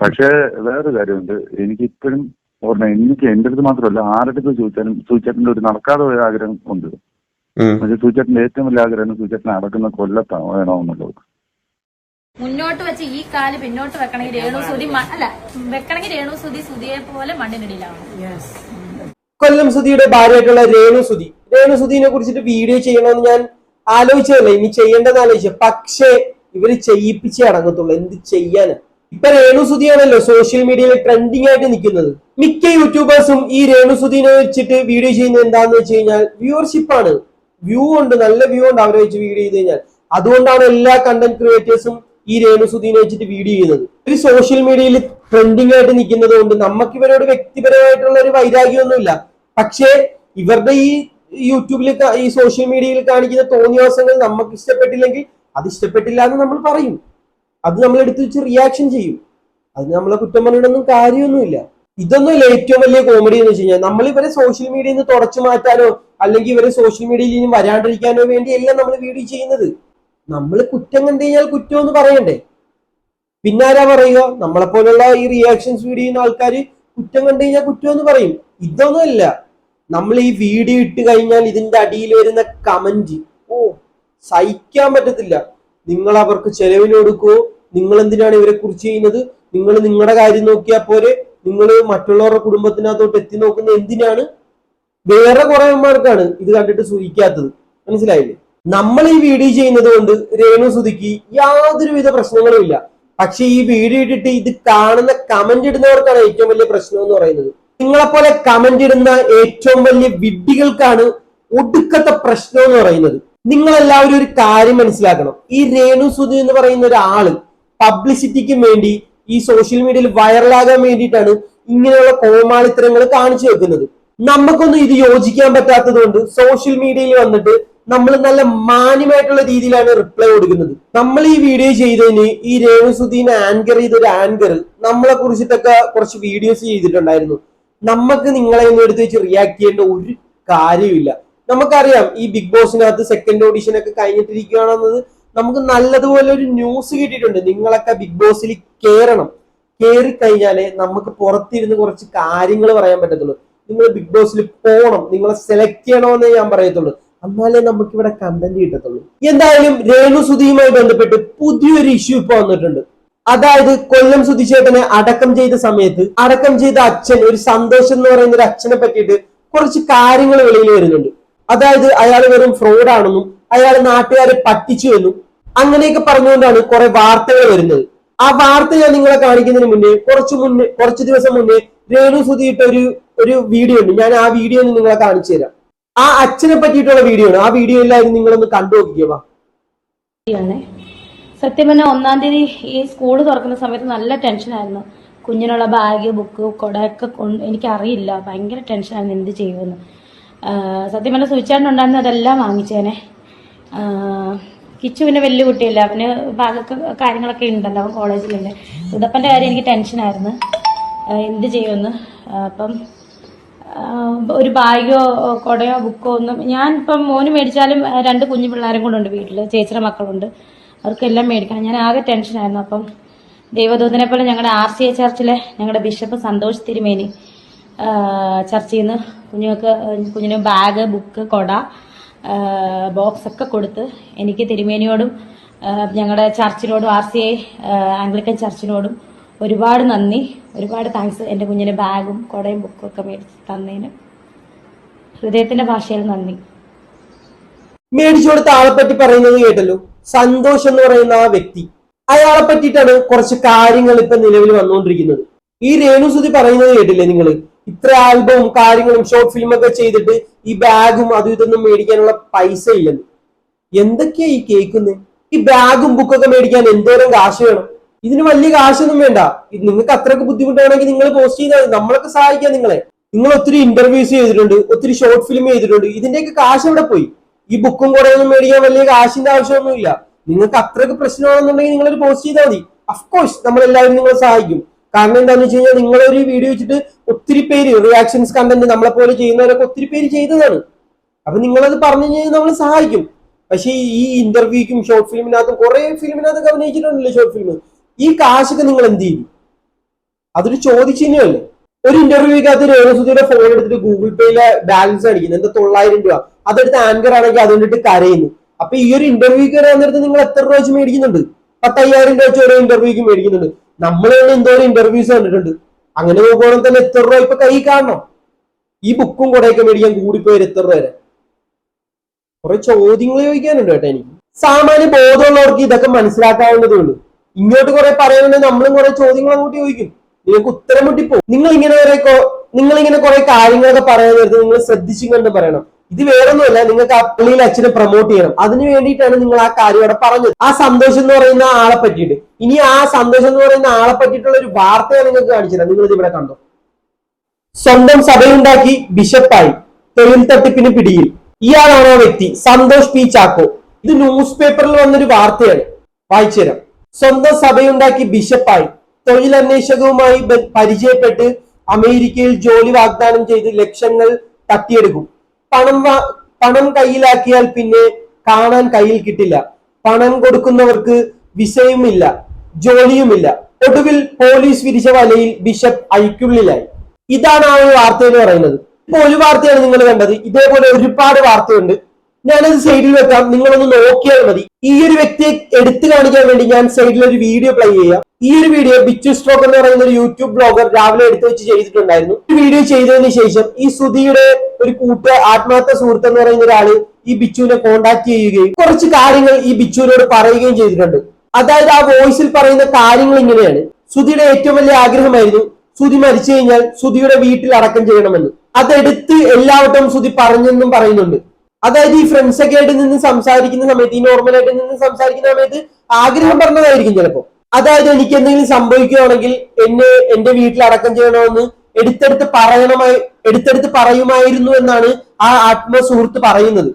പക്ഷേ വേറൊരു കാര്യമുണ്ട്. എനിക്ക് ഇപ്പോഴും ഓർമ്മ എനിക്ക് എന്റെ അടുത്ത് മാത്രമല്ല ആരുടെ അടുത്ത് ചോദിച്ചാലും സൂചേട്ടന്റെ ഒരു നടക്കാതെ പോയ ആഗ്രഹം ഉണ്ട്. പക്ഷെ സൂചേട്ടന്റെ ഏറ്റവും വലിയ ആഗ്രഹം സൂചേട്ടനെ അടക്കുന്ന വേണോ വേണമെന്നുള്ളത്. മുന്നോട്ട് വെച്ച് ഈ കാൽ പിന്നോട്ട് വെക്കണമെങ്കിൽ രേണു സുതി അല്ല വെക്കണമെങ്കിൽ രേണു സുതി സുതിയെ പോലെ മണ്ണിനിടയിലാണ് കൊല്ലം സുതിയുടെ ഭാര്യയായിട്ടുള്ള രേണു രേണുസുതിനെ കുറിച്ചിട്ട് വീഡിയോ ചെയ്യണമെന്ന് ഞാൻ ആലോചിച്ചതല്ല? ഇനി ചെയ്യേണ്ടതെന്ന് ആലോചിച്ചു പക്ഷേ ഇവർ ചെയ്യിപ്പിച്ചേ അടങ്ങത്തുള്ളൂ. എന്ത് ചെയ്യാന്? ഇപ്പൊ രേണു ആണല്ലോ സോഷ്യൽ മീഡിയയിൽ ട്രെൻഡിങ് ആയിട്ട് നിൽക്കുന്നത്. മിക്ക യൂട്യൂബേഴ്സും ഈ രേണുസുതിനെ വെച്ചിട്ട് വീഡിയോ ചെയ്യുന്നത് എന്താന്ന് വെച്ച് കഴിഞ്ഞാൽ വ്യൂവർഷിപ്പ് ആണ്. വ്യൂ ഉണ്ട് നല്ല വ്യൂ ഉണ്ട് അവരെ വെച്ച് വീഡിയോ ചെയ്ത് കഴിഞ്ഞാൽ. അതുകൊണ്ടാണ് എല്ലാ കണ്ടന്റ് ക്രിയേറ്റേഴ്സും ഈ രേണു സുധീനെ വെച്ചിട്ട് വീഡിയോ ചെയ്യുന്നത്. ഒരു സോഷ്യൽ മീഡിയയിൽ ട്രെൻഡിങ് ആയിട്ട് നിൽക്കുന്നത് കൊണ്ട് നമുക്ക് ഇവരോട് വ്യക്തിപരമായിട്ടുള്ള ഒരു വൈരാഗ്യമൊന്നുമില്ല. പക്ഷേ ഇവരുടെ ഈ യൂട്യൂബിൽ ഈ സോഷ്യൽ മീഡിയയിൽ കാണിക്കുന്ന തോന്നിയവാസങ്ങൾ നമുക്ക് ഇഷ്ടപ്പെട്ടില്ലെങ്കിൽ അത് ഇഷ്ടപ്പെട്ടില്ല എന്ന് നമ്മൾ പറയും. അത് നമ്മൾ എടുത്തു വെച്ച് റിയാക്ഷൻ ചെയ്യും. അത് നമ്മളെ കുറ്റം പറഞ്ഞിട്ടൊന്നും കാര്യമൊന്നുമില്ല. ഇതൊന്നുമില്ല ഏറ്റവും വലിയ കോമഡി എന്ന് വെച്ച് കഴിഞ്ഞാൽ നമ്മൾ ഇവരെ സോഷ്യൽ മീഡിയയിൽ നിന്ന് തുടച്ചു മാറ്റാനോ അല്ലെങ്കിൽ ഇവരെ സോഷ്യൽ മീഡിയയിൽ ഇനി വരാണ്ടിരിക്കാനോ വേണ്ടി അല്ല നമ്മൾ വീഡിയോ ചെയ്യുന്നത്. നമ്മൾ കുറ്റം കണ്ടു കഴിഞ്ഞാൽ കുറ്റം എന്ന് പറയണ്ടേ? പിന്നാരാ പറയുക? നമ്മളെ പോലുള്ള ഈ റിയാക്ഷൻസ് വീഡിയോ ചെയ്യുന്ന ആൾക്കാർ കുറ്റം കണ്ടു കഴിഞ്ഞാൽ കുറ്റം എന്ന് പറയും. ഇതൊന്നുമല്ല നമ്മൾ ഈ വീഡിയോ ഇട്ട് കഴിഞ്ഞാൽ ഇതിന്റെ അടിയിൽ വരുന്ന കമന്റ് ഓ സഹിക്കാൻ പറ്റത്തില്ല. നിങ്ങൾ അവർക്ക് ചെലവിന് കൊടുക്കുവോ നിങ്ങൾ എന്തിനാണ് ഇവരെ കുറിച്ച് ചെയ്യുന്നത്? നിങ്ങൾ നിങ്ങളുടെ കാര്യം നോക്കിയാൽ പോരെ. നിങ്ങൾ മറ്റുള്ളവരുടെ കുടുംബത്തിനകത്തോട്ട് എത്തി നോക്കുന്നത് എന്തിനാണ്? വേറെ കുറേമാർക്കാണ് ഇത് കണ്ടിട്ട് സൂചിക്കാത്തത് മനസ്സിലായില്ലേ? നമ്മൾ ഈ വീഡിയോ ചെയ്യുന്നത് കൊണ്ട് രേണു സുധിക്ക് യാതൊരുവിധ പ്രശ്നങ്ങളും ഇല്ല. പക്ഷെ ഈ വീഡിയോ ഇട്ടിട്ട് ഇത് കാണുന്ന കമന്റ് ഇടുന്നവർക്കാണ് ഏറ്റവും വലിയ പ്രശ്നം എന്ന് പറയുന്നത്. നിങ്ങളെപ്പോലെ കമന്റ് ഇടുന്ന ഏറ്റവും വലിയ വിഡ്ഢികൾക്കാണ് ഒടുക്കത്തെ പ്രശ്നം എന്ന് പറയുന്നത്. നിങ്ങൾ എല്ലാവരും ഒരു കാര്യം മനസ്സിലാക്കണം. ഈ രേണു സുധി എന്ന് പറയുന്ന ഒരാൾ പബ്ലിസിറ്റിക്ക് വേണ്ടി ഈ സോഷ്യൽ മീഡിയയിൽ വൈറലാകാൻ വേണ്ടിയിട്ടാണ് ഇങ്ങനെയുള്ള കോമാളിത്തരങ്ങൾ കാണിച്ചു വെക്കുന്നത്. നമുക്കൊന്നും ഇത് യോജിക്കാൻ പറ്റാത്തത് കൊണ്ട് സോഷ്യൽ മീഡിയയിൽ വന്നിട്ട് നമ്മൾ നല്ല മാന്യമായിട്ടുള്ള രീതിയിലാണ് റിപ്ലൈ കൊടുക്കുന്നത്. നമ്മൾ ഈ വീഡിയോ ചെയ്തതിന് ഈ രേണു രേണുസുദ്ദീനെ ആങ്കർ ചെയ്ത ഒരു ആങ്കർ നമ്മളെ കുറിച്ചിട്ടൊക്കെ കുറച്ച് വീഡിയോസ് ചെയ്തിട്ടുണ്ടായിരുന്നു. നമുക്ക് നിങ്ങളെ ഒന്നും എടുത്ത് വെച്ച് റിയാക്ട് ചെയ്യേണ്ട ഒരു കാര്യമില്ല നമുക്കറിയാം ഈ ബിഗ് ബോസിനകത്ത് സെക്കൻഡ് ഓഡിഷൻ ഒക്കെ കഴിഞ്ഞിട്ടിരിക്കുകയാണെന്നത് നമുക്ക് നല്ലതുപോലെ ഒരു ന്യൂസ് കിട്ടിയിട്ടുണ്ട്. നിങ്ങളൊക്കെ ബിഗ് ബോസിൽ കയറണം കയറി കഴിഞ്ഞാലേ നമുക്ക് പുറത്തിരുന്ന് കുറച്ച് കാര്യങ്ങൾ പറയാൻ പറ്റത്തുള്ളൂ. നിങ്ങൾ ബിഗ് ബോസിൽ പോകണം നിങ്ങളെ സെലക്ട് ചെയ്യണമെന്നേ ഞാൻ പറയത്തുള്ളൂ. എന്നാലേ നമുക്ക് ഇവിടെ കണ്ടന്റ് കിട്ടത്തുള്ളൂ. എന്തായാലും രേണു സുധിയുമായി ബന്ധപ്പെട്ട് പുതിയൊരു ഇഷ്യൂ ഇപ്പൊ വന്നിട്ടുണ്ട്. അതായത് കൊല്ലം സുധിച്ചേട്ടനെ അടക്കം ചെയ്ത സമയത്ത് അടക്കം ചെയ്ത അച്ഛൻ ഒരു സന്തോഷം എന്ന് പറയുന്ന ഒരു അച്ഛനെ പറ്റിയിട്ട് കുറച്ച് കാര്യങ്ങൾ വെളിയിൽ വരുന്നുണ്ട്. അതായത് അയാൾ വെറും ഫ്രോഡാണെന്നും അയാൾ നാട്ടുകാരെ പറ്റിച്ചു എന്നും അങ്ങനെയൊക്കെ പറഞ്ഞുകൊണ്ടാണ് കുറെ വാർത്തകൾ വരുന്നത്. ആ വാർത്ത ഞാൻ നിങ്ങളെ കാണിക്കുന്നതിന് മുന്നേ കുറച്ച് മുന്നേ കുറച്ച് ദിവസം മുന്നേ രേണു സുധിയിട്ട ഒരു ഒരു വീഡിയോ ഉണ്ട്. ഞാൻ ആ വീഡിയോ ഒന്ന് നിങ്ങളെ കാണിച്ചു തരാം. ആ അച്ഛനെ പറ്റിയിട്ടുള്ള വീഡിയോ ആണ്. ആ വീഡിയോ എല്ലാവരും നിങ്ങളൊന്ന് കണ്ടു നോക്കിക്കുക സത്യം പറഞ്ഞാൽ ഒന്നാം തീയതി ഈ സ്കൂൾ തുറക്കുന്ന സമയത്ത് നല്ല ടെൻഷനായിരുന്നു കുഞ്ഞിനുള്ള ബാഗ് ബുക്ക് കുടയൊക്കെ കൊണ്ട് എനിക്കറിയില്ല. ഭയങ്കര ടെൻഷനായിരുന്നു എന്ത് ചെയ്യുമെന്ന്. സത്യം പറഞ്ഞ സൂചിച്ചാണ്ടുണ്ടായിരുന്നു അതെല്ലാം വാങ്ങിച്ചേനെ. കിച്ചു പിന്നെ വലിയ കുട്ടിയല്ല അവന് ഭാഗമൊക്കെ കാര്യങ്ങളൊക്കെ ഉണ്ടല്ലോ അവൻ കോളേജിലുണ്ട്. ഉദപ്പന്റെ കാര്യം എനിക്ക് ടെൻഷനായിരുന്നു എന്ത് ചെയ്യുമെന്ന്. അപ്പം ഒരു ബാഗോ കുടയോ ബുക്കോ ഒന്നും ഞാൻ ഇപ്പം മോന് മേടിച്ചാലും രണ്ട് കുഞ്ഞു പിള്ളേരും കൂടെ ഉണ്ട് വീട്ടിൽ ചേച്ചിയുടെ മക്കളുണ്ട്. അവർക്കെല്ലാം മേടിക്കണം. ഞാൻ ആകെ ടെൻഷനായിരുന്നു അപ്പം ദൈവദൂതനെ പോലെ ഞങ്ങളുടെ ആർ സി എ ചർച്ചിലെ ഞങ്ങളുടെ ബിഷപ്പ് സന്തോഷ് തിരുമേനി ആഹ് ചെയ്യുന്ന കുഞ്ഞുങ്ങൾക്ക് കുഞ്ഞിന് ബാഗ് ബുക്ക് കൊട ബോക്സ് ഒക്കെ കൊടുത്ത് എനിക്ക് തിരുമേനിയോടും ഞങ്ങളുടെ ചർച്ചിനോടും ആർ സി ഐ ആംഗ്ലിക്കൻ ചർച്ചിനോടും ഒരുപാട് നന്ദി. ഒരുപാട് താങ്ക്സ് എന്റെ കുഞ്ഞിന് ബാഗും കുടയും ബുക്കും ഒക്കെ മേടിച്ച് തന്നതിന്. ഹൃദയത്തിന്റെ ഭാഷയിൽ നന്ദി. മേടിച്ചു കൊടുത്ത ആളെ പറ്റി പറയുന്നത് കേട്ടല്ലോ. സന്തോഷം എന്ന് പറയുന്ന ആ വ്യക്തി. അയാളെ പറ്റിയിട്ടാണ് കുറച്ച് കാര്യങ്ങൾ ഇപ്പൊ നിലവിൽ വന്നുകൊണ്ടിരിക്കുന്നത്. ഈ രേണുസുതി പറയുന്നത് കേട്ടില്ലേ നിങ്ങൾ ഇത്ര ആൽബവും കാര്യങ്ങളും ഷോർട്ട് ഫിലിം ഒക്കെ ചെയ്തിട്ട് ഈ ബാഗും അതും ഇതൊന്നും മേടിക്കാനുള്ള പൈസ ഇല്ലെന്ന് എന്തൊക്കെയാ ഈ കേൾക്കുന്നത് ഈ ബാഗും ബുക്കൊക്കെ മേടിക്കാൻ എന്തോരം കാശ് വേണം? ഇതിന് വലിയ കാശൊന്നും വേണ്ട. നിങ്ങൾക്ക് അത്രയൊക്കെ ബുദ്ധിമുട്ടാണെങ്കിൽ നിങ്ങൾ പോസ്റ്റ് ചെയ്താൽ നമ്മളൊക്കെ സഹായിക്കാം നിങ്ങളെ. നിങ്ങൾ ഒത്തിരി ഇന്റർവ്യൂസ് ചെയ്തിട്ടുണ്ട് ഒത്തിരി ഷോർട്ട് ഫിലിം ചെയ്തിട്ടുണ്ട്. ഇതിന്റെയൊക്കെ കാശ് എവിടെ പോയി? ഈ ബുക്കും കുറെ ഒന്നും മേടിക്കാൻ വലിയ കാശിന്റെ ആവശ്യമൊന്നുമില്ല. നിങ്ങൾക്ക് അത്രയൊക്കെ പ്രശ്നമാണെന്നുണ്ടെങ്കിൽ നിങ്ങളൊരു പോസ്റ്റ് ചെയ്താൽ മതി. അഫ്കോഴ്സ് നമ്മളെല്ലാവരും നിങ്ങളെ സഹായിക്കും. കാരണം എന്താണെന്ന് വെച്ച് കഴിഞ്ഞാൽ നിങ്ങളൊരു വീഡിയോ വെച്ചിട്ട് ഒത്തിരി പേര് റിയാക്ഷൻസ് കണ്ടന്റ് നമ്മളെ പോലെ ചെയ്യുന്നവരൊക്കെ ഒത്തിരി പേര് ചെയ്തതാണ്. അപ്പൊ നിങ്ങളത് പറഞ്ഞു കഴിഞ്ഞാൽ നമ്മൾ സഹായിക്കും. പക്ഷേ ഈ ഇന്റർവ്യൂക്കും ഷോർട്ട് ഫിലിമിനകത്തും കുറെ ഫിലിമിനകത്തൊക്കെ അഭിനയിച്ചിട്ടുണ്ടല്ലോ ഷോർട്ട് ഫിലിം ഈ കാശൊക്കെ നിങ്ങൾ എന്ത് ചെയ്യും? അതൊരു ചോദിച്ചിന്യല്ലേ ഒരു ഇന്റർവ്യൂക്കകത്ത് രേണുസുതിയുടെ ഫോൺ എടുത്തിട്ട് ഗൂഗിൾ പേയിലെ ബാലൻസ് അടിക്കുന്നു. എന്താ തൊള്ളായിരം രൂപ? അതെടുത്ത് ആങ്കർ ആണെങ്കിൽ അതുകൊണ്ടിട്ട് കരയുന്നു. അപ്പൊ ഈ ഒരു ഇന്റർവ്യൂ വരാൻ നേരത്ത് നിങ്ങൾ എത്ര രൂപ വെച്ച് മേടിക്കുന്നുണ്ട്? പത്തയ്യായിരം രൂപ വെച്ച് ഓരോ ഇന്റർവ്യൂക്ക് മേടിക്കുന്നുണ്ട്. നമ്മൾ തന്നെ ഒരു ഇന്റർവ്യൂസ് കണ്ടിട്ടുണ്ട്. അങ്ങനെ നോക്കുവാണെങ്കിൽ തന്നെ എത്ര രൂപ ഇപ്പൊ കൈ കാണണം. ഈ ബുക്കും കൂടെയൊക്കെ മേടിക്കാൻ കൂടിപ്പോയി എത്ര രൂപ വരെ? കുറെ ചോദ്യങ്ങൾ ചോദിക്കാനുണ്ട് കേട്ടോ എനിക്ക്. സാമാന്യ ബോധമുള്ളവർക്ക് ഇതൊക്കെ മനസ്സിലാക്കാവുന്നതേ ഉള്ളൂ. ഇങ്ങോട്ട് കുറെ പറയാനുണ്ടെങ്കിൽ നമ്മളും കുറെ ചോദ്യങ്ങൾ അങ്ങോട്ട് ചോദിക്കും. നിങ്ങൾക്ക് ഉത്തരം മുട്ടിപ്പോ നിങ്ങൾ ഇങ്ങനെ കുറെ നിങ്ങൾ ഇങ്ങനെ കുറെ കാര്യങ്ങളൊക്കെ പറയാൻ നേരത്തെ നിങ്ങൾ ശ്രദ്ധിച്ചും കണ്ട് പറയണം. ഇത് വേറൊന്നുമല്ല നിങ്ങൾക്ക് ആ പള്ളിയിൽ അച്ഛനെ പ്രൊമോട്ട് ചെയ്യണം. അതിന് വേണ്ടിയിട്ടാണ് നിങ്ങൾ ആ കാര്യം അവിടെ പറഞ്ഞത്. ആ സന്തോഷം എന്ന് പറയുന്ന ആളെ പറ്റിയിട്ട്. ഇനി ആ സന്ദേശം എന്ന് പറയുന്ന ആളെ പറ്റിയിട്ടുള്ള ഒരു വാർത്ത നിങ്ങൾക്ക് കാണിച്ചില്ല നിങ്ങൾ ഇവിടെ കണ്ടോ? സ്വന്തം സഭയുണ്ടാക്കി ബിഷപ്പായി തൊഴിൽ തട്ടിപ്പിന് പിടിയിൽ. ഇയാളാണ് ആ വ്യക്തി? സന്തോഷ് പി ചാക്കോ. ഇത് ന്യൂസ് പേപ്പറിൽ വന്നൊരു വാർത്തയാണ്. വായിച്ചു തരാം. സ്വന്തം സഭയുണ്ടാക്കി ബിഷപ്പായി തൊഴിലന്വേഷകവുമായി പരിചയപ്പെട്ട് അമേരിക്കയിൽ ജോലി വാഗ്ദാനം ചെയ്ത് ലക്ഷങ്ങൾ തട്ടിയെടുക്കും. പണം പണം കയ്യിലാക്കിയാൽ പിന്നെ കാണാൻ കയ്യിൽ കിട്ടില്ല. പണം കൊടുക്കുന്നവർക്ക് വിസയുമില്ല. ജോലിയുമില്ല. ഒടുവിൽ പോലീസ് വിരിച്ച വലയിൽ ബിഷപ്പ് ഐക്കുള്ളിലായി ഇതാണ് ആ ഒരു വാർത്ത എന്ന് പറയുന്നത്. ഇപ്പൊ ഒരു വാർത്തയാണ് നിങ്ങൾ കണ്ടത്. ഇതേപോലെ ഒരുപാട് വാർത്തയുണ്ട്. ഞാനത് സൈഡിൽ വെക്കാം. നിങ്ങളൊന്ന് നോക്കിയാൽ മതി. ഈ ഒരു വ്യക്തിയെ എടുത്തു കാണിക്കാൻ വേണ്ടി ഞാൻ സൈഡിൽ ഒരു വീഡിയോ പ്ലേ ചെയ്യാം. ഈ ഒരു വീഡിയോ ബിച്ചു സ്ട്രോക്ക് എന്ന് പറയുന്ന ഒരു യൂട്യൂബ് ബ്ലോഗർ രാവിലെ എടുത്തു വെച്ച് ചെയ്തിട്ടുണ്ടായിരുന്നു. ഈ വീഡിയോ ചെയ്തതിന് ശേഷം ഈ സുധിയുടെ ഒരു കൂട്ട ആത്മാർത്ഥ സുഹൃത്ത് എന്ന് പറയുന്ന ഒരാൾ ഈ ബിച്ചുവിനെ കോണ്ടാക്ട് ചെയ്യുകയും കുറച്ച് കാര്യങ്ങൾ ഈ ബിച്ചുവിനോട് പറയുകയും ചെയ്തിട്ടുണ്ട്. അതായത് ആ വോയിസിൽ പറയുന്ന കാര്യങ്ങൾ ഇങ്ങനെയാണ്. സുധിയുടെ ഏറ്റവും വലിയ ആഗ്രഹമായിരുന്നു സുധി മരിച്ചു കഴിഞ്ഞാൽ സുധിയുടെ വീട്ടിൽ അടക്കം ചെയ്യണമെന്ന്. അതെടുത്ത് എല്ലാവട്ടും സുധി പറഞ്ഞെന്നും പറയുന്നുണ്ട്. അതായത് ഈ ഫ്രണ്ട്സ് ഒക്കെ ആയിട്ട് നിന്ന് സംസാരിക്കുന്ന സമയത്ത് ഈ നോർമൽ ആയിട്ട് നിന്ന് സംസാരിക്കുന്ന സമയത്ത് ആഗ്രഹം പറഞ്ഞതായിരിക്കും ചിലപ്പോ. അതായത് എനിക്ക് എന്തെങ്കിലും സംഭവിക്കുകയാണെങ്കിൽ എന്നെ എന്റെ വീട്ടിൽ അടക്കം ചെയ്യണമെന്ന് എടുത്തെടുത്ത് പറയണമായി എടുത്തെടുത്ത് പറയുമായിരുന്നു എന്നാണ് ആ ആത്മസുഹൃത്ത് പറയുന്നത്.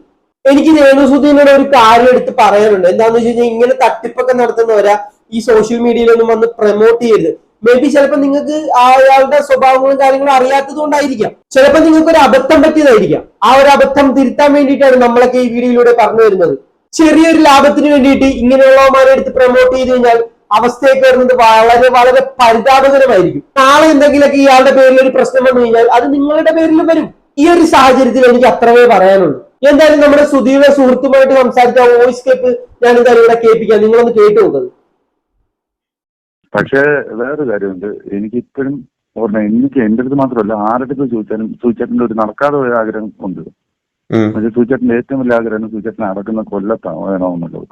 എനിക്ക് രേണുസുദ്ദീനോട് ഒരു കാര്യം എടുത്ത് പറയാനുണ്ട്. എന്താണെന്ന് വെച്ച് കഴിഞ്ഞാൽ ഇങ്ങനെ തട്ടിപ്പൊക്കെ നടത്തുന്നവരാ ഈ സോഷ്യൽ മീഡിയയിലൊന്നും വന്ന് പ്രൊമോട്ട് ചെയ്യരുത്. മേ ബി ചിലപ്പോൾ നിങ്ങൾക്ക് അയാളുടെ സ്വഭാവങ്ങളും കാര്യങ്ങളും അറിയാത്തത് കൊണ്ടായിരിക്കാം. ചിലപ്പോൾ നിങ്ങൾക്ക് ഒരു അബദ്ധം പറ്റിയതായിരിക്കാം. ആ ഒരു അബദ്ധം തിരുത്താൻ വേണ്ടിയിട്ടാണ് നമ്മളൊക്കെ ഈ വീഡിയോയിലൂടെ പറഞ്ഞു വരുന്നത്. ചെറിയൊരു ലാഭത്തിന് വേണ്ടിയിട്ട് ഇങ്ങനെയുള്ളവന്മാരെ എടുത്ത് പ്രൊമോട്ട് ചെയ്ത് കഴിഞ്ഞാൽ അവസ്ഥയൊക്കെ വരുന്നത് വളരെ വളരെ പരിതാപകരമായിരിക്കും. നാളെ എന്തെങ്കിലുമൊക്കെ ഇയാളുടെ പേരിൽ ഒരു പ്രശ്നം വന്നു കഴിഞ്ഞാൽ അത് നിങ്ങളുടെ പേരിലും വരും. ഈ ഒരു സാഹചര്യത്തിൽ എനിക്ക് അത്രമേ പറയാനുള്ളൂ. എന്തായാലും നമ്മുടെ സുധീയുടെ സുഹൃത്തുമായിട്ട് സംസാരിച്ച വോയിസ് കേപ്പ് ഞാൻ എന്തായാലും ഇവിടെ കേൾപ്പിക്കാം. നിങ്ങളൊന്ന് കേട്ടു നോക്കുന്നത് പക്ഷേ വേറൊരു കാര്യമുണ്ട്. എനിക്കിപ്പോഴും ഓർമ്മ എനിക്ക് എന്റെ അടുത്ത് മാത്രമല്ല ആരുടെ അടുത്ത് ചോദിച്ചാലും സൂചേട്ടന്റെ ഒരു നടക്കാതെ ഒരു ആഗ്രഹം ഉണ്ട്. പക്ഷെ സൂചേട്ടന്റെ ഏറ്റവും വലിയ ആഗ്രഹം സൂചേട്ടനെ അടക്കുന്ന കൊല്ലത്താണ് വേണമെന്നുള്ളത്.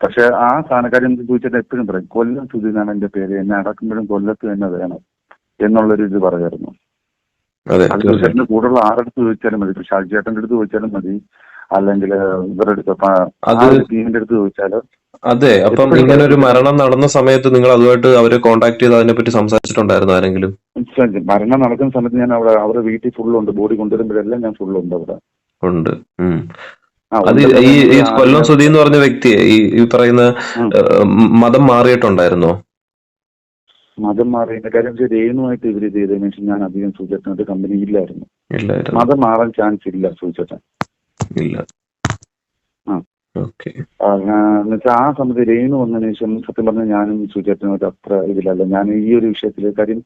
പക്ഷെ ആ സ്ഥാനക്കാരൻ സൂചിച്ചിട്ട് എപ്പോഴും പറയും കൊല്ലം സുധീനാണ് എന്റെ പേര് എന്നെ അടക്കുമ്പോഴും കൊല്ലത്ത് തന്നെ വേണം എന്നുള്ളൊരു ഇത് പറയായിരുന്നു. അതെ കൂടുതൽ ആരടുത്ത് ചോദിച്ചാലും മതി. ഇപ്പൊ ഷാജി ചേട്ടന്റെ അടുത്ത് ചോദിച്ചാലും മതി. അല്ലെങ്കിൽ ഇവരുടെ അടുത്ത് ടീമിന്റെ അടുത്ത് ചോദിച്ചാലും അതെ അപ്പം ഇങ്ങനെ ഒരു മരണം നടന്ന സമയത്ത് നിങ്ങൾ അതുമായിട്ട് അവരെ കോണ്ടാക്ട് ചെയ്ത് അതിനെ പറ്റി സംസാരിച്ചിട്ടുണ്ടായിരുന്നു ആരെങ്കിലും? മരണം നടക്കുന്ന സമയത്ത് ഞാൻ അവിടെ അവരുടെ വീട്ടിൽ ഫുള്ളുണ്ട്. ബോഡി കൊണ്ടുവരുമ്പോഴെല്ലാം ഞാൻ ഫുള്ളുണ്ട് അവിടെ. ഉണ്ട്. അത്. ഈ കൊല്ലം സുധി എന്ന് പറഞ്ഞ വ്യക്തിയെ ഈ പറയുന്ന. മതം മാറിയിട്ടുണ്ടായിരുന്നോ? മതം മാറിയതിന്റെ കാര്യം വെച്ചാൽ രേണുമായിട്ട് ഇവർ ചെയ്തതിനു ശേഷം ഞാൻ അധികം സൂചേട്ടനായിട്ട് കമ്പനി ഇല്ലായിരുന്നു. മതം മാറാൻ ചാൻസ് ഇല്ല സൂചേട്ടൻ. ഇല്ല. എന്നുവെച്ചാൽ ആ സമയത്ത് രേണു വന്നതിന് ശേഷം സത്യം പറഞ്ഞാൽ ഞാനും സുചേട്ടനോട് അത്ര ഇതിലല്ല. ഞാൻ ഈ ഒരു വിഷയത്തിൽ കാര്യം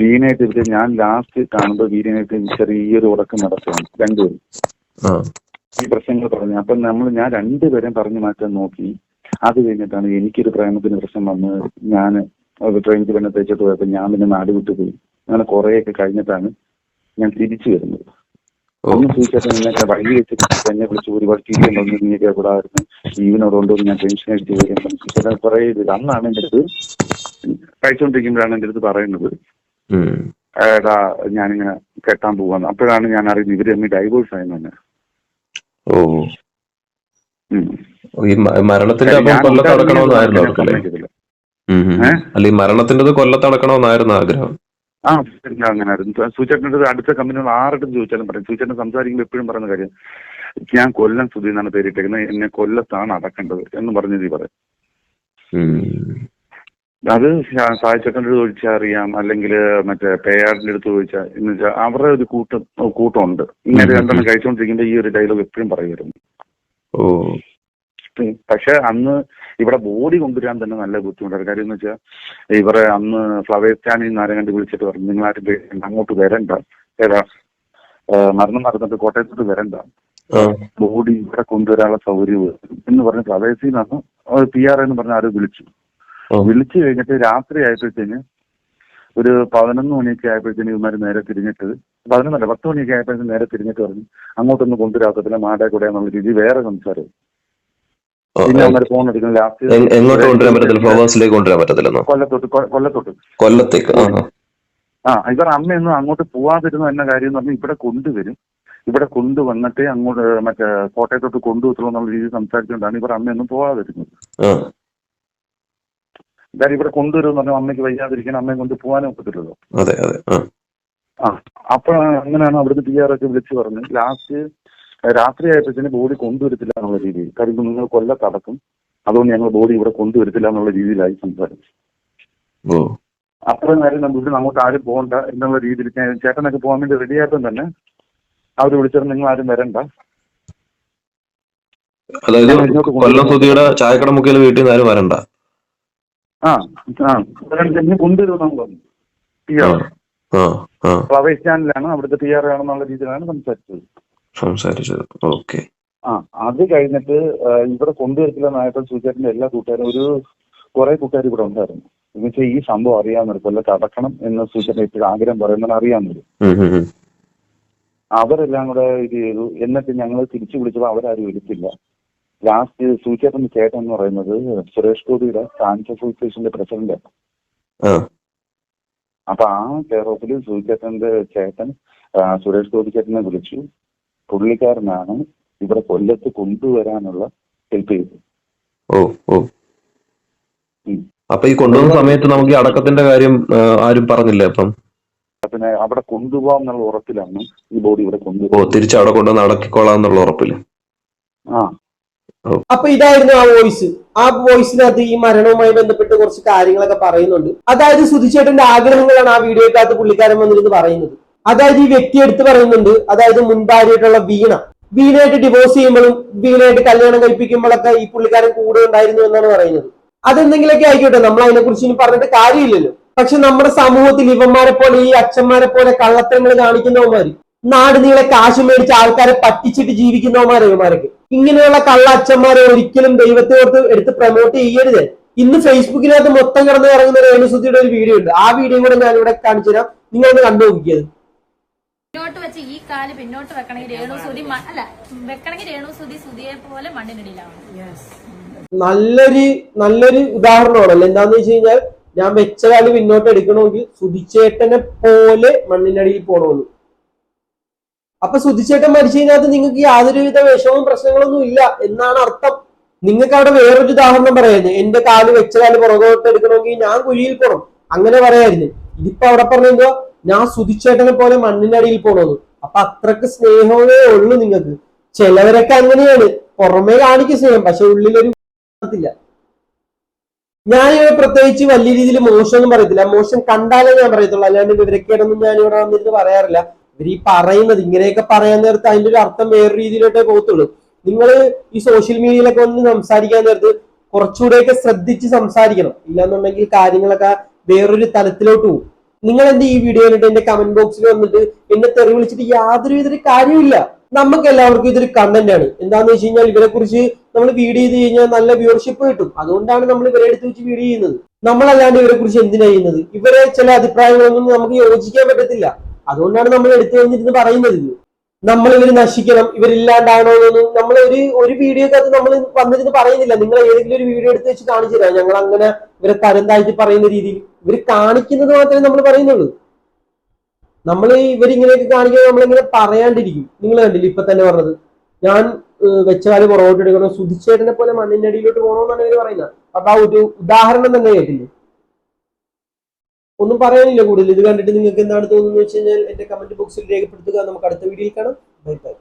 വീണായിട്ട് ഇവർ ഞാൻ ലാസ്റ്റ് കാണുമ്പോൾ വീരനായിട്ട് ചെറിയൊരു ഉടക്കം നടത്തുകയാണ് രണ്ടുപേരും. ഈ പ്രശ്നങ്ങൾ പറഞ്ഞു. അപ്പൊ നമ്മൾ ഞാൻ രണ്ടുപേരെയും പറഞ്ഞു മാറ്റാൻ നോക്കി. അത് കഴിഞ്ഞിട്ടാണ് എനിക്കൊരു പ്രേമത്തിന് പ്രശ്നം വന്ന് ഞാൻ ട്രെയിനിൽ പിന്നെ തേച്ചിട്ട് പോയപ്പോൾ ഞാൻ പിന്നെ നാട് വിട്ടു പോയി. അങ്ങനെ കുറേയൊക്കെ കഴിഞ്ഞിട്ടാണ് ഞാൻ തിരിച്ചു വരുന്നത്. ഒന്ന് സൂചിച്ചാൽ വഴി വെച്ചിട്ട് എന്നെ വിളിച്ച് ഒരുപാട് ചിരിയുണ്ടോന്ന് നീയൊക്കെ കൂടായിരുന്നു. ഈവിനോട് കൊണ്ടുവന്ന് ഞാൻ ടെൻഷൻ അടിച്ച് വരും കുറെ ഇത് അന്നാണ് എന്റെ അടുത്ത് കഴിച്ചുകൊണ്ടിരിക്കുമ്പോഴാണ് എന്റെ അടുത്ത് പറയുന്നത്. ഏടാ എടാ ഞാനിങ്ങനെ കെട്ടാൻ പോവാന്ന്. അപ്പോഴാണ് ഞാൻ അറിയുന്നത് ഇവർ തമ്മിൽ ഡൈവോഴ്സ് ആയെന്ന് തന്നെ. ഓ. ഈ മരണത്തിന്റെ അല്ല ഈ മരണത്തിന്റെത് കൊല്ലത്ത് അടക്കണമെന്നായിരുന്നു ആഗ്രഹം. ആ അങ്ങനെ ആയിരുന്നു സൂചേട്ടന്റെ അടുത്ത കമ്പനികൾ ആരുടെ ചോദിച്ചാലും പറയും. സൂചേട്ടൻ സംസാരിക്കുമ്പോൾ എപ്പോഴും പറയുന്ന കാര്യം ഞാൻ കൊല്ലം സുധി എന്നാണ് പേരിട്ടേക്കുന്നത്. എന്നെ കൊല്ലത്താണ് അടക്കേണ്ടത് എന്ന് പറഞ്ഞത് ഈ പറയും. അത് സായിച്ചേട്ടന്റെ അടുത്ത് ചോദിച്ചാൽ അറിയാം. അല്ലെങ്കിൽ മറ്റേ പേയാടിന്റെ അടുത്ത് ചോദിച്ചാൽ എന്ന് വെച്ചാൽ അവരുടെ ഒരു കൂട്ടം കൂട്ടമുണ്ട്. ഇങ്ങനെ. രണ്ടെണ്ണം കഴിച്ചുകൊണ്ടിരിക്കുമ്പോൾ ഈ ഒരു ഡയലോഗ് എപ്പോഴും പറയുമായിരുന്നു. പക്ഷെ അന്ന് ഇവിടെ ബോഡി കൊണ്ടുവരാൻ തന്നെ നല്ല ബുദ്ധിമുട്ടാണ്. കാര്യം എന്ന് വെച്ചാൽ ഇവരെ അന്ന് ഫ്ലവേഴ്സ് ചാനലിൽ നിന്ന് ആരെ കണ്ട് വിളിച്ചിട്ട് പറഞ്ഞു നിങ്ങൾ പേരുണ്ട് അങ്ങോട്ട് വരണ്ട. ഏതാ മരണം നടന്നിട്ട് കോട്ടയത്തോട്ട് വരണ്ട. ബോഡി ഇവിടെ കൊണ്ടുവരാനുള്ള സൗകര്യം എന്ന് പറഞ്ഞ് ഫ്ലവേഴ്സിൽ നിന്നാണ് പി ആർ എന്ന് പറഞ്ഞ ആരും വിളിച്ചു. വിളിച്ചു കഴിഞ്ഞിട്ട് രാത്രി ആയപ്പോഴത്തേന് ഒരു പതിനൊന്ന് മണിയൊക്കെ ആയപ്പോഴത്തേന് ഇവന്മാർ നേരെ തിരിഞ്ഞിട്ട് പതിനൊന്നല്ല പത്ത് മണിയൊക്കെ ആയപ്പോഴത്തേന് നേരെ തിരിഞ്ഞിട്ട് പറഞ്ഞു അങ്ങോട്ടൊന്നും കൊണ്ടുവരാക്കത്തില്ല മാടേ കൂടെ എന്നുള്ള രീതി വേറെ സംസാരം ഓ, പിന്നെ അവന്മാർ ഫോൺ എടുക്കുന്ന ലാസ്റ്റ് എങ്- എങ്ങോട്ട് കൊണ്ടുവരാൻ പറ്റത്തില്ല? ഫ്ലവേഴ്സിലേക്ക് കൊണ്ടുവരാൻ പറ്റത്തില്ലെന്നോ? കൊല്ലത്തോട്ട് കൊല്ലത്തോട്ട്. കൊല്ലത്തേക്ക് ആ ഇവർ അമ്മയൊന്നും അങ്ങോട്ട് പോവാതിരുന്ന എന്ന കാര്യം എന്ന് പറഞ്ഞാൽ ഇവിടെ കൊണ്ടുവരും. ഇവിടെ കൊണ്ടുവന്നിട്ട് അങ്ങോട്ട് മറ്റേ കോട്ടയത്തോട്ട് കൊണ്ടുവത്തുള്ളൂ എന്നുള്ള രീതിയിൽ സംസാരിച്ചുകൊണ്ടാണ് ഇവർ അമ്മയൊന്നും പോവാതിരുന്നത്. എന്തായാലും ഇവിടെ കൊണ്ടുവരും പറഞ്ഞാൽ അമ്മയ്ക്ക് വയ്യാതിരിക്കാൻ അമ്മയെ കൊണ്ട് പോകാനും ഒക്കത്തില്ലല്ലോ ആ. അപ്പൊ അപ്പോഴാണ് അങ്ങനെയാണ് അവിടുന്ന് പി ആർ ഒക്കെ വിളിച്ചു പറഞ്ഞ് ലാസ്റ്റ് രാത്രി ആയപ്പോഴത്തേന് ബോഡി കൊണ്ടുവരത്തില്ല എന്നുള്ള രീതിയിൽ. കാര്യം നിങ്ങൾ കൊല്ലത്തടക്കും അതുകൊണ്ട് ഞങ്ങൾ ബോഡി ഇവിടെ കൊണ്ടുവരത്തില്ല എന്നുള്ള രീതിയിലായി സംസാരിച്ചു. അത്രയും നേരം നമ്മൾ ഇവിടെ അങ്ങോട്ട് ആരും പോകണ്ട എന്നുള്ള രീതിയിൽ ചേട്ടനൊക്കെ പോകാൻ വേണ്ടി റെഡി തന്നെ അവർ വിളിച്ചിട്ട് നിങ്ങൾ ആരും വരണ്ട. അതായത് കൊല്ലം സുധിയുടെ ചായക്കട മുക്കിൽ വീട്ടിൽ നിന്ന് ആരും വരണ്ട. ആ ആ. കൊണ്ടുവരുമെന്നാണ് പറഞ്ഞു ആ ആർ ഫ്ലവേഴ്സ് ചാനലാണ്. അവിടുത്തെ ടി ആർ ആണെന്നുള്ള രീതിയിലാണ് സംസാരിച്ചത്. സംസാരിച്ചത്. ഓക്കെ. ആ അത് കഴിഞ്ഞിട്ട് ഇവിടെ ഇവിടെ കൊണ്ടുവരത്തില്ലെന്നായപ്പോൾ സുചേട്ടന്റെ എല്ലാ കൂട്ടുകാരും ഒരു കുറെ കൂട്ടുകാർ ഇവിടെ ഉണ്ടായിരുന്നു. എന്ന് വെച്ചാൽ ഈ സംഭവം അറിയാവുന്നവർ കൊല്ലം കടക്കണം എന്ന് സുചേട്ടൻ ഇപ്പോഴും ആഗ്രഹം പറയുന്നത് ഉം. അവരെല്ലാം കൂടെ ഇത് ചെയ്തു. എന്നിട്ട് ഞങ്ങൾ തിരിച്ചു വിളിച്ചപ്പോൾ അവരാരും എടുത്തില്ല. ലാസ്റ്റ് സൂചേട്ടൻ ചേട്ടൻ എന്ന് പറയുന്നത് സുരേഷ് ഗോപിയുടെ ഫാൻസ് അസോസിയേഷന്റെ പ്രസിഡന്റ്. ആ. അപ്പൊ ആ കെയർ ഓഫിൽ സൂചേട്ടന്റെ ചേട്ടൻ സുരേഷ് ഗോപി ചേട്ടനെ വിളിച്ചു. പുള്ളിക്കാരനാണ് ഇവിടെ കൊല്ലത്ത് കൊണ്ടുവരാനുള്ള ഹെൽപ്പ് ചെയ്തത്. ഓ ഓ. അപ്പൊ ഈ കൊണ്ടുവന്ന സമയത്ത് നമുക്ക് ഈ അടക്കത്തിന്റെ കാര്യം ആരും പറഞ്ഞില്ല അപ്പം? പിന്നെ അവിടെ കൊണ്ടുപോകാം എന്നുള്ള ഉറപ്പിലാണ് ഈ ബോഡി ഇവിടെ ഓ കൊണ്ടുപോകും തിരിച്ച് അവിടെ കൊണ്ടുവന്ന് അടക്കിക്കോളാം എന്നുള്ള ഉറപ്പിൽ. ആ. അപ്പൊ ഇതായിരുന്നു ആ വോയിസ്. ആ വോയിസിനകത്ത് ഈ മരണവുമായി ബന്ധപ്പെട്ട് കുറച്ച് കാര്യങ്ങളൊക്കെ പറയുന്നുണ്ട്. അതായത് സുധിച്ചേട്ടന്റെ ആഗ്രഹങ്ങളാണ് ആ വീഡിയോക്കകത്ത് പുള്ളിക്കാരൻ വന്നിരുന്ന് പറയുന്നത്. അതായത് ഈ വ്യക്തി എടുത്ത് പറയുന്നുണ്ട് അതായത് മുൻഭാര്യയായിട്ടുള്ള വീണ. വീണയായിട്ട് ഡിവോഴ്സ് ചെയ്യുമ്പോഴും വീണയായിട്ട് കല്യാണം കഴിപ്പിക്കുമ്പോഴൊക്കെ ഈ പുള്ളിക്കാരൻ കൂടെ ഉണ്ടായിരുന്നു എന്നാണ് പറയുന്നത്. അതെന്തെങ്കിലുമൊക്കെ ആയിക്കോട്ടെ നമ്മൾ അതിനെക്കുറിച്ച് ഇനി പറഞ്ഞിട്ട് കാര്യമില്ലല്ലോ. പക്ഷെ നമ്മുടെ സമൂഹത്തിൽ ഇവന്മാരെ പോലെ ഈ അച്ഛന്മാരെ പോലെ കള്ളത്തരങ്ങൾ കാണിക്കുന്നവന്മാര് നാട് നീളെ കാശ് മേടിച്ച് ആൾക്കാരെ പറ്റിച്ചിട്ട് ജീവിക്കുന്നവന്മാരെ ഇവന്മാരൊക്കെ. ഇങ്ങനെയുള്ള കള്ള അച്ഛന്മാരെ ഒരിക്കലും ദൈവത്തെ ഓർത്ത് എടുത്ത് പ്രൊമോട്ട് ചെയ്യരുത്. ഇന്ന് ഫേസ്ബുക്കിനകത്ത് മൊത്തം കിടന്ന് ഇറങ്ങുന്ന രേണുസുദ്ധിയുടെ ഒരു വീഡിയോ ഉണ്ട്. ആ വീഡിയോ കൂടെ ഞാൻ ഇവിടെ കാണിച്ചു തരാം നിങ്ങളൊന്ന് കണ്ടു കാൽ പിന്നോട്ട് വെക്കണമെങ്കിൽ രേണു സുതി അല്ല വെക്കണമെങ്കിൽ രേണു സുതി സുതിയെ പോലെ മണ്ണിനിടയിലാവണം. നല്ലൊരു നല്ലൊരു ഉദാഹരണമാണല്ലോ എന്താന്ന് വെച്ച് കഴിഞ്ഞാൽ ഞാൻ വെച്ച കാൽ പിന്നോട്ട് എടുക്കണമെങ്കിൽ സുതിച്ചേട്ടനെ പോലെ മണ്ണിനടിയിൽ പോകണമെന്ന് അപ്പൊ സുതിച്ചേട്ടൻ മരിച്ചു കഴിഞ്ഞാൽ നിങ്ങൾക്ക് യാതൊരുവിധ വിഷമവും പ്രശ്നങ്ങളൊന്നും ഇല്ല എന്നാണ് അർത്ഥം. നിങ്ങൾക്ക് അവിടെ വേറൊരു ഉദാഹരണം പറയായിരുന്നു. എന്റെ കാൽ വെച്ച കാൽ പുറകോട്ട് എടുക്കണമെങ്കിൽ ഞാൻ കുഴിയിൽ പോകണം അങ്ങനെ പറയായിരുന്നു. ഇതിപ്പോ അവിടെ പറഞ്ഞെന്തോ ഞാൻ സുതിച്ചേട്ടനെ പോലെ മണ്ണിനടിയിൽ പോകണമെന്ന് അപ്പൊ അത്രയ്ക്ക് സ്നേഹമേ ഉള്ളൂ നിങ്ങൾക്ക്. ചിലവരൊക്കെ അങ്ങനെയാണ്. പുറമേ കാണിക്കും സ്നേഹം പക്ഷെ ഉള്ളിലൊരു ത്തില്ല ഞാൻ ഇവിടെ പ്രത്യേകിച്ച് വലിയ രീതിയിൽ മോശമൊന്നും പറയത്തില്ല. മോശം കണ്ടാലേ ഞാൻ പറയത്തുള്ളൂ. അല്ലാണ്ട് വിവരക്കേടൊന്നും ഞാൻ ഇവിടെ വന്നിട്ട് പറയാറില്ല. ഇവർ ഈ പറയുന്നത് ഇങ്ങനെയൊക്കെ പറയാൻ നേരത്ത് അതിന്റെ ഒരു അർത്ഥം വേറെ രീതിയിലോട്ടേ പോകത്തുള്ളൂ. നിങ്ങൾ ഈ സോഷ്യൽ മീഡിയയിലൊക്കെ ഒന്ന് സംസാരിക്കാൻ നേരത്ത് കുറച്ചുകൂടെയൊക്കെ ശ്രദ്ധിച്ച് സംസാരിക്കണം. ഇല്ലാന്നുണ്ടെങ്കിൽ കാര്യങ്ങളൊക്കെ വേറൊരു തലത്തിലോട്ട് പോകും. നിങ്ങൾ എന്റെ ഈ വീഡിയോ കണ്ടിട്ട് എന്റെ കമന്റ് ബോക്സിൽ വന്നിട്ട് എന്നെ തെറി വിളിച്ചിട്ട് യാതൊരു വിധ കാര്യമില്ല നമുക്ക് എല്ലാവർക്കും ഇതൊരു കണ്ടന്റ് ആണ് എന്താന്ന് വെച്ച് കഴിഞ്ഞാൽ ഇവരെ കുറിച്ച് നമ്മൾ വീഡിയോ ചെയ്ത് കഴിഞ്ഞാൽ നല്ല വ്യൂവർഷിപ്പ് കിട്ടും. അതുകൊണ്ടാണ് നമ്മൾ ഇവരെ എടുത്ത് വെച്ച് വീഡിയോ ചെയ്യുന്നത്. നമ്മളല്ലാണ്ട് ഇവരെ കുറിച്ച് എന്തിനാ ചെയ്യുന്നത്? ഇവരെ ചില അഭിപ്രായങ്ങളൊന്നും നമുക്ക് യോജിക്കാൻ പറ്റത്തില്ല. അതുകൊണ്ടാണ് നമ്മൾ എടുത്തു കഴിഞ്ഞിരുന്ന് പറയുന്നത് നമ്മൾ ഇവർ നശിക്കണം ഇവരില്ലാണ്ടാണോ എന്നൊന്നും നമ്മൾ ഒരു ഒരു വീഡിയോക്ക് അത് നമ്മൾ വന്നിരുന്ന് പറയുന്നില്ല. നിങ്ങൾ ഏതെങ്കിലും ഒരു വീഡിയോ എടുത്ത് വെച്ച് കാണിച്ചു തരാം. ഞങ്ങൾ അങ്ങനെ ഇവരെ തരം താഴ്ത്തി പറയുന്ന രീതിയിൽ ഇവർ കാണിക്കുന്നത് മാത്രമേ നമ്മൾ പറയുന്നുള്ളൂ. നമ്മൾ ഇവരിങ്ങനെയൊക്കെ കാണിക്കുന്നത് നമ്മളിങ്ങനെ പറയാണ്ടിരിക്കും. നിങ്ങൾ കണ്ടില്ല ഇപ്പൊ തന്നെ പറഞ്ഞത്? ഞാൻ ഏഹ്, വെച്ച കാലം പുറകോട്ട് എടുക്കണം. സുധിച്ചേട്ടനെ പോലെ മണ്ണിന്റെ അടിയിലോട്ട് പോകണമെന്നാണ് ഇവർ പറയുന്നത്. അപ്പൊ ആ ഒരു ഉദാഹരണം തന്നെ കേട്ടില്ലേ? ഒന്നും പറയാനില്ല കൂടുതൽ. ഇത് കണ്ടിട്ട് നിങ്ങൾക്ക് എന്താണ് തോന്നുന്നത് വെച്ച് കഴിഞ്ഞാൽ എന്റെ കമന്റ് ബോക്സിൽ രേഖപ്പെടുത്തുക. നമുക്ക് അടുത്ത വീഡിയോയിൽ കാണാം. Bye bye